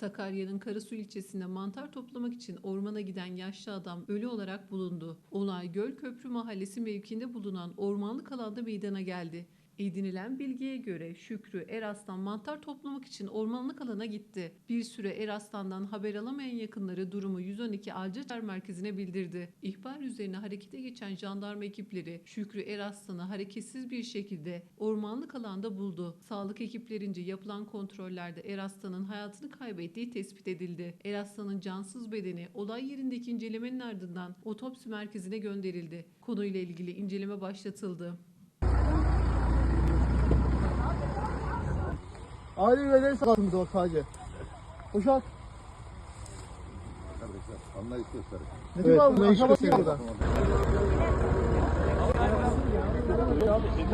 Sakarya'nın Karasu ilçesinde mantar toplamak için ormana giden yaşlı adam ölü olarak bulundu. Olay Gölköprü Mahallesi mevkiinde bulunan ormanlık alanda meydana geldi. Edinilen bilgiye göre Şükrü Eraslan mantar toplamak için ormanlık alana gitti. Bir süre Eraslan'dan haber alamayan yakınları durumu 112 Alcaçer merkezine bildirdi. İhbar üzerine harekete geçen jandarma ekipleri Şükrü Eraslan'ı hareketsiz bir şekilde ormanlık alanda buldu. Sağlık ekiplerince yapılan kontrollerde Eraslan'ın hayatını kaybettiği tespit edildi. Eraslan'ın cansız bedeni olay yerindeki incelemenin ardından otopsi merkezine gönderildi. Konuyla ilgili inceleme başlatıldı. Aile üyeleri sakatımız var sadece. Boşalt. Arkadaşlar anlayış gösterin. Ne evet, abi? anlayış gösterin. burada. Tamam, bu sizin